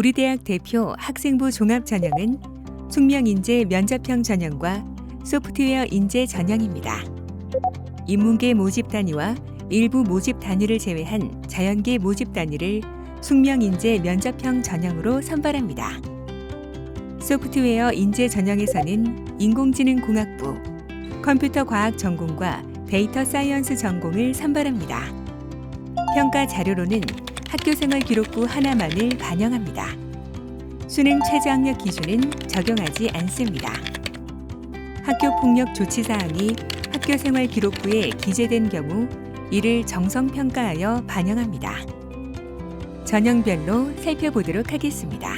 우리 대학 대표 학생부 종합 전형은 숙명 인재 면접형 전형과 소프트웨어 인재 전형입니다. 인문계 모집 단위와 일부 모집 단위를 제외한 자연계 모집 단위를 숙명 인재 면접형 전형으로 선발합니다. 소프트웨어 인재 전형에서는 인공지능공학부, 컴퓨터 과학 전공과 데이터 사이언스 전공을 선발합니다. 평가 자료로는 학교생활 기록부 하나만을 반영합니다. 수능 최저학력 기준은 적용하지 않습니다. 학교 폭력 조치 사항이 학교생활 기록부에 기재된 경우 이를 정성 평가하여 반영합니다. 전형별로 살펴보도록 하겠습니다.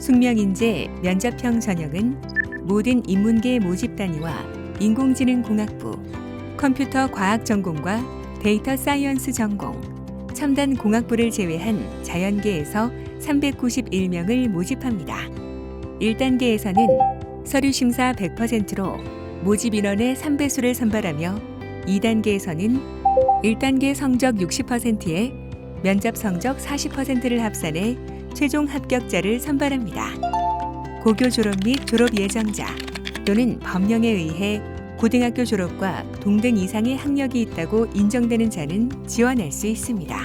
숙명인재 면접형 전형은 모든 인문계 모집 단위와 인공지능공학부, 컴퓨터 과학 전공과 데이터 사이언스 전공, 첨단 공학부를 제외한 자연계에서 391명을 모집합니다. 1단계에서는 서류 심사 100%로 모집 인원의 3배수를 선발하며 2단계에서는 1단계 성적 60%에 면접 성적 40%를 합산해 최종 합격자를 선발합니다. 고교 졸업 및 졸업 예정자 또는 법령에 의해 고등학교 졸업과 동등 이상의 학력이 있다고 인정되는 자는 지원할 수 있습니다.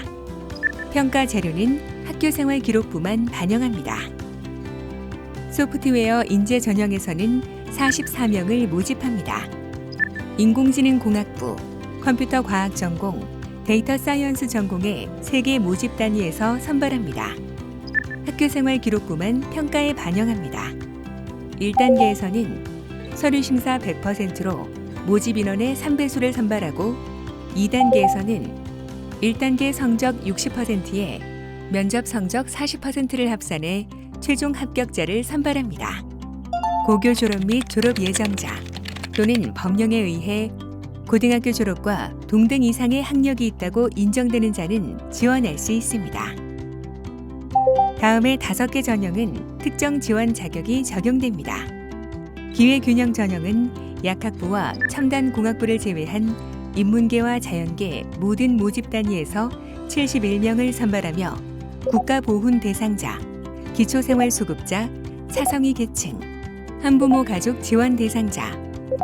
평가 자료는 학교 생활 기록부만 반영합니다. 소프트웨어 인재 전형에서는 44명을 모집합니다. 인공지능공학부, 컴퓨터 과학 전공, 데이터 사이언스 전공의 세개 모집 단위에서 선발합니다. 학교 생활 기록부만 평가에 반영합니다. 1단계에서는 서류 심사 100%로 모집 인원의 3배수를 선발하고 2단계에서는 1단계 성적 60%에 면접 성적 40%를 합산해 최종 합격자를 선발합니다. 고교 졸업 및 졸업 예정자 또는 법령에 의해 고등학교 졸업과 동등 이상의 학력이 있다고 인정되는 자는 지원할 수 있습니다. 다음의 다섯 개 전형은 특정 지원 자격이 적용됩니다. 기회균형 전형은 약학부와 첨단공학부를 제외한 인문계와 자연계 모든 모집 단위에서 71명을 선발하며 국가보훈 대상자, 기초생활수급자, 사성이 계층, 한부모 가족 지원 대상자,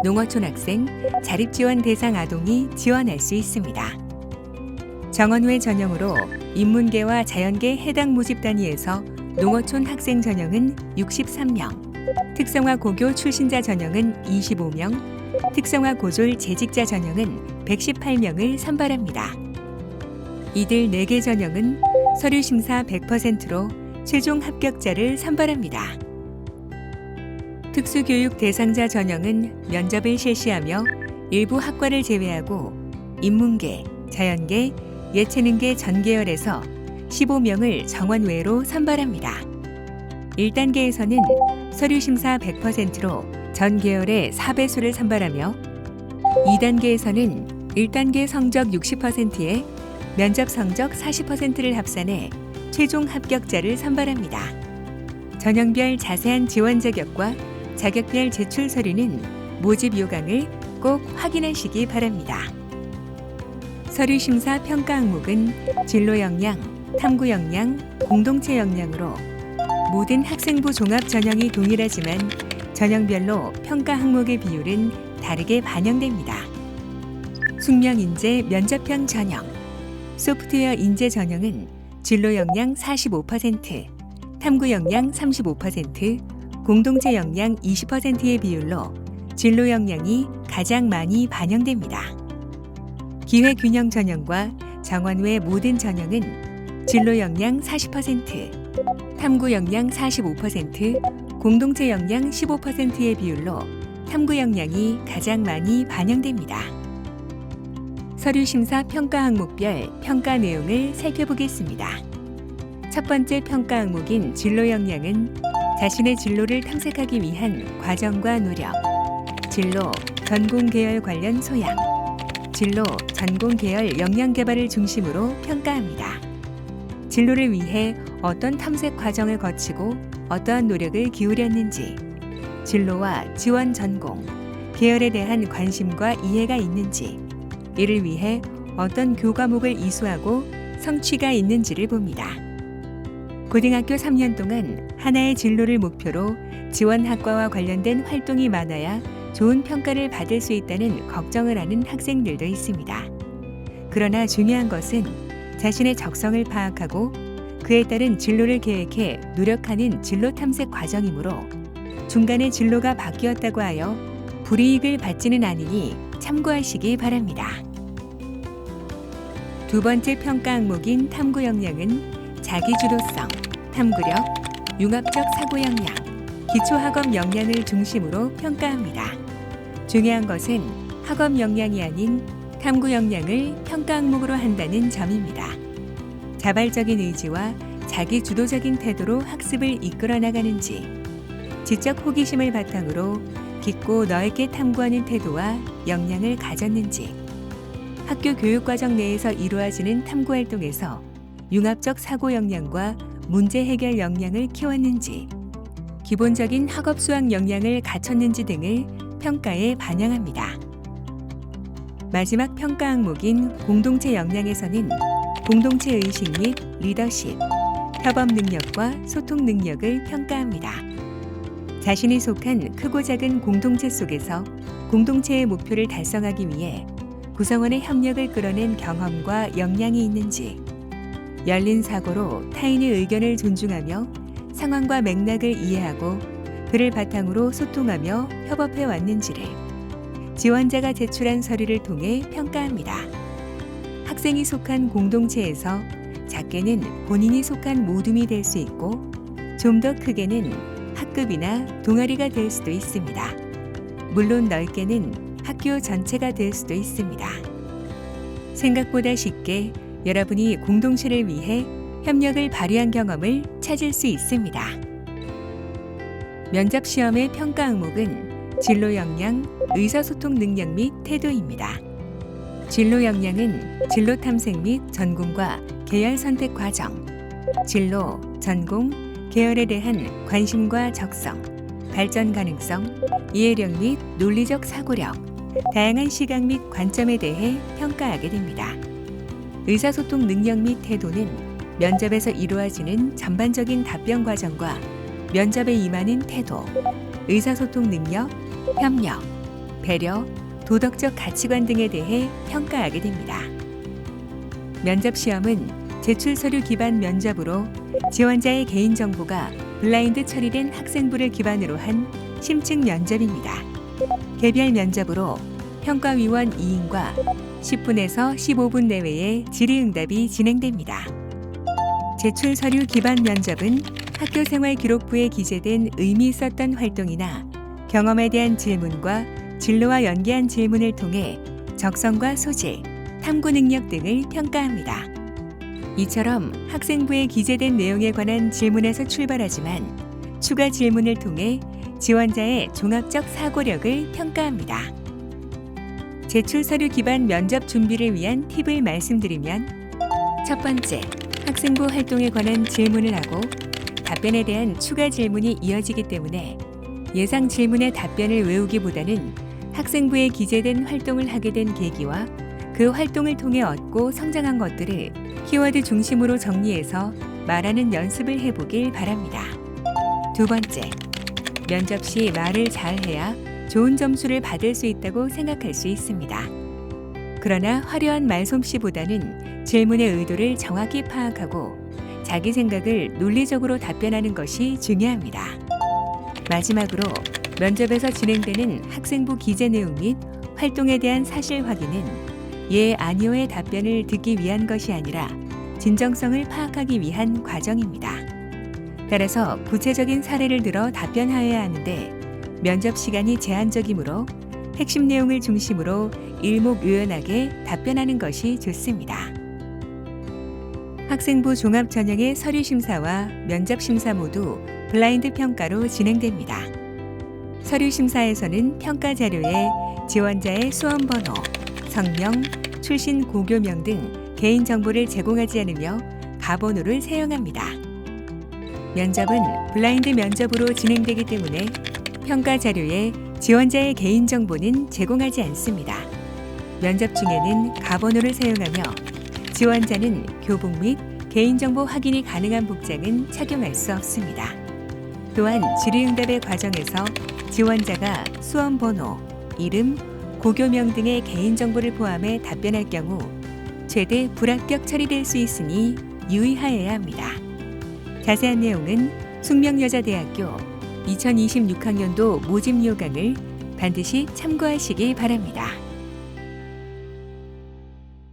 농어촌 학생, 자립지원 대상 아동이 지원할 수 있습니다. 정원회 전형으로 인문계와 자연계 해당 모집 단위에서 농어촌 학생 전형은 63명, 특성화 고교 출신자 전형은 25명, 특성화 고졸 재직자 전형은 118명을 선발합니다. 이들 4개 전형은 서류 심사 100%로 최종 합격자를 선발합니다. 특수교육 대상자 전형은 면접을 실시하며 일부 학과를 제외하고 인문계, 자연계, 예체능계 전 계열에서 15명을 정원 외로 선발합니다. 1단계에서는 서류 심사 100%로 전 계열의 4배수를 선발하며 2단계에서는 1단계 성적 60%에 면접 성적 40%를 합산해 최종 합격자를 선발합니다. 전형별 자세한 지원 자격과 자격별 제출 서류는 모집 요강을 꼭 확인하시기 바랍니다. 서류 심사 평가 항목은 진로 역량, 탐구 역량, 공동체 역량으로 모든 학생부 종합 전형이 동일하지만 전형별로 평가 항목의 비율은 다르게 반영됩니다. 숙명 인재 면접형 전형, 소프트웨어 인재 전형은 진로 역량 45%, 탐구 역량 35%, 공동체 역량 20%의 비율로 진로 역량이 가장 많이 반영됩니다. 기회 균형 전형과 정원 외 모든 전형은 진로 역량 40%, 탐구 역량 45%, 공동체 역량 15%의 비율로 탐구 역량이 가장 많이 반영됩니다. 서류 심사 평가 항목별 평가 내용을 살펴보겠습니다. 첫 번째 평가 항목인 진로 역량은 자신의 진로를 탐색하기 위한 과정과 노력, 진로, 전공 계열 관련 소양, 진로, 전공 계열 역량 개발을 중심으로 평가합니다. 진로를 위해 어떤 탐색 과정을 거치고 어떠한 노력을 기울였는지, 진로와 지원 전공, 계열에 대한 관심과 이해가 있는지, 이를 위해 어떤 교과목을 이수하고 성취가 있는지를 봅니다. 고등학교 3년 동안 하나의 진로를 목표로 지원 학과와 관련된 활동이 많아야 좋은 평가를 받을 수 있다는 걱정을 하는 학생들도 있습니다. 그러나 중요한 것은 자신의 적성을 파악하고 그에 따른 진로를 계획해 노력하는 진로 탐색 과정이므로 중간에 진로가 바뀌었다고 하여 불이익을 받지는 않으니 참고하시기 바랍니다. 두 번째 평가 항목인 탐구 역량은 자기주도성, 탐구력, 융합적 사고 역량, 기초 학업 역량을 중심으로 평가합니다. 중요한 것은 학업 역량이 아닌 탐구 역량을 평가 항목으로 한다는 점입니다. 자발적인 의지와 자기 주도적인 태도로 학습을 이끌어 나가는지, 지적 호기심을 바탕으로 깊고 넓게 탐구하는 태도와 역량을 가졌는지, 학교 교육과정 내에서 이루어지는 탐구 활동에서 융합적 사고 역량과 문제 해결 역량을 키웠는지, 기본적인 학업 수학 역량을 갖췄는지 등을 평가에 반영합니다. 마지막 평가 항목인 공동체 역량에서는 공동체 의식 및 리더십, 협업 능력과 소통 능력을 평가합니다. 자신이 속한 크고 작은 공동체 속에서 공동체의 목표를 달성하기 위해 구성원의 협력을 끌어낸 경험과 역량이 있는지, 열린 사고로 타인의 의견을 존중하며 상황과 맥락을 이해하고 그를 바탕으로 소통하며 협업해 왔는지를 지원자가 제출한 서류를 통해 평가합니다. 학생이 속한 공동체에서 작게는 본인이 속한 모둠이 될 수 있고 좀 더 크게는 학급이나 동아리가 될 수도 있습니다. 물론 넓게는 학교 전체가 될 수도 있습니다. 생각보다 쉽게 여러분이 공동체를 위해 협력을 발휘한 경험을 찾을 수 있습니다. 면접 시험의 평가 항목은 진로 역량, 의사소통 능력 및 태도입니다. 진로 역량은 진로 탐색 및 전공과 계열 선택 과정, 진로, 전공, 계열에 대한 관심과 적성, 발전 가능성, 이해력 및 논리적 사고력, 다양한 시각 및 관점에 대해 평가하게 됩니다. 의사소통 능력 및 태도는 면접에서 이루어지는 전반적인 답변 과정과 면접에 임하는 태도, 의사소통 능력, 협력, 배려, 도덕적 가치관 등에 대해 평가하게 됩니다. 면접 시험은 제출 서류 기반 면접으로 지원자의 개인 정보가 블라인드 처리된 학생부를 기반으로 한 심층 면접입니다. 개별 면접으로 평가위원 2인과 10분에서 15분 내외의 질의응답이 진행됩니다. 제출 서류 기반 면접은 학교 생활 기록부에 기재된 의미 있었던 활동이나 경험에 대한 질문과 진로와 연계한 질문을 통해 적성과 소질, 탐구 능력 등을 평가합니다. 이처럼 학생부에 기재된 내용에 관한 질문에서 출발하지만 추가 질문을 통해 지원자의 종합적 사고력을 평가합니다. 제출 서류 기반 면접 준비를 위한 팁을 말씀드리면 첫 번째, 학생부 활동에 관한 질문을 하고 답변에 대한 추가 질문이 이어지기 때문에 예상 질문의 답변을 외우기보다는 학생부에 기재된 활동을 하게 된 계기와 그 활동을 통해 얻고 성장한 것들을 키워드 중심으로 정리해서 말하는 연습을 해보길 바랍니다. 두 번째, 면접 시 말을 잘 해야 좋은 점수를 받을 수 있다고 생각할 수 있습니다. 그러나 화려한 말솜씨보다는 질문의 의도를 정확히 파악하고 자기 생각을 논리적으로 답변하는 것이 중요합니다. 마지막으로 면접에서 진행되는 학생부 기재 내용 및 활동에 대한 사실 확인은 예, 아니오의 답변을 듣기 위한 것이 아니라 진정성을 파악하기 위한 과정입니다. 따라서 구체적인 사례를 들어 답변하여야 하는데 면접 시간이 제한적이므로 핵심 내용을 중심으로 일목요연하게 답변하는 것이 좋습니다. 학생부 종합 전형의 서류 심사와 면접 심사 모두 블라인드 평가로 진행됩니다. 서류 심사에서는 평가 자료에 지원자의 수험 번호, 성명, 출신 고교명 등 개인 정보를 제공하지 않으며 가번호를 사용합니다. 면접은 블라인드 면접으로 진행되기 때문에 평가 자료에 지원자의 개인 정보는 제공하지 않습니다. 면접 중에는 가번호를 사용하며 지원자는 교복 및 개인정보 확인이 가능한 복장은 착용할 수 없습니다. 또한 질의응답의 과정에서 지원자가 수험 번호, 이름, 고교명 등의 개인정보를 포함해 답변할 경우 최대 불합격 처리될 수 있으니 유의하여야 합니다. 자세한 내용은 숙명여자대학교 2026학년도 모집 요강을 반드시 참고하시기 바랍니다.